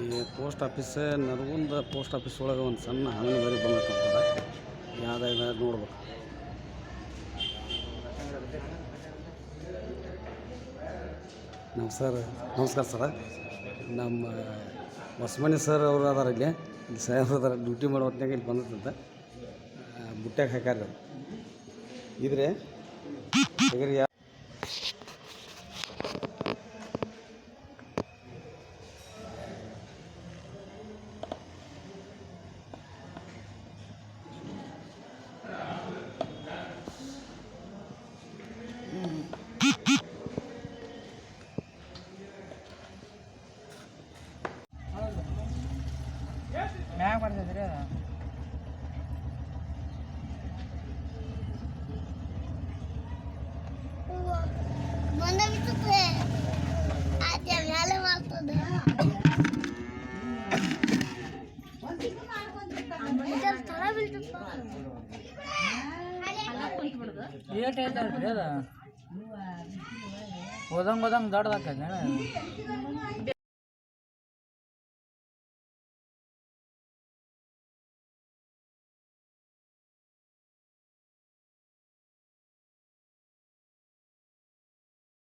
ಈ post office Naragund post office ಒಳಗೆ ಒಂದು ಸಣ್ಣ ಹಣ್ಣಿನ ಬರಿ ಬಂದೈತಂತಾರೆ ಯಾವ್ದಾಗ ನೋಡ್ಬೇಕು. ನಮಸ್ಕಾರ ನಮಸ್ಕಾರ ಸರ. ನಮ್ಮ ಹೊಸಮನಿ ಸರ್ ಅವರು ಅದಾರ ಇಲ್ಲಿ. ಇಲ್ಲಿ ಅದಾರ, ಡ್ಯೂಟಿ ಮಾಡೋ ಹೊತ್ತಿನಾಗ ಇಲ್ಲಿ ಬಂದಿರ್ತಂತೆ ಬುಟ್ಟ್ಯಾಗ ಹಾಕ್ಯಾರ ಇದ್ರೆ ಮ್ಯಾಗ ಬರ್ತೈತ್ರಿ ಅದು ಮೊನ್ನೆ ಬಿಟ್ಟುತ್ತೆ ಅದೇ ಮೇಲೆ ಮಾಡ್ತದೆ ಸ್ಥಳ ಬೀಳ್ತಪ್ಪ ಏಟ್ ಓದಂಗೆ ಓದಂಗೆ ದೊಡ್ಡದಾಕೈತೆ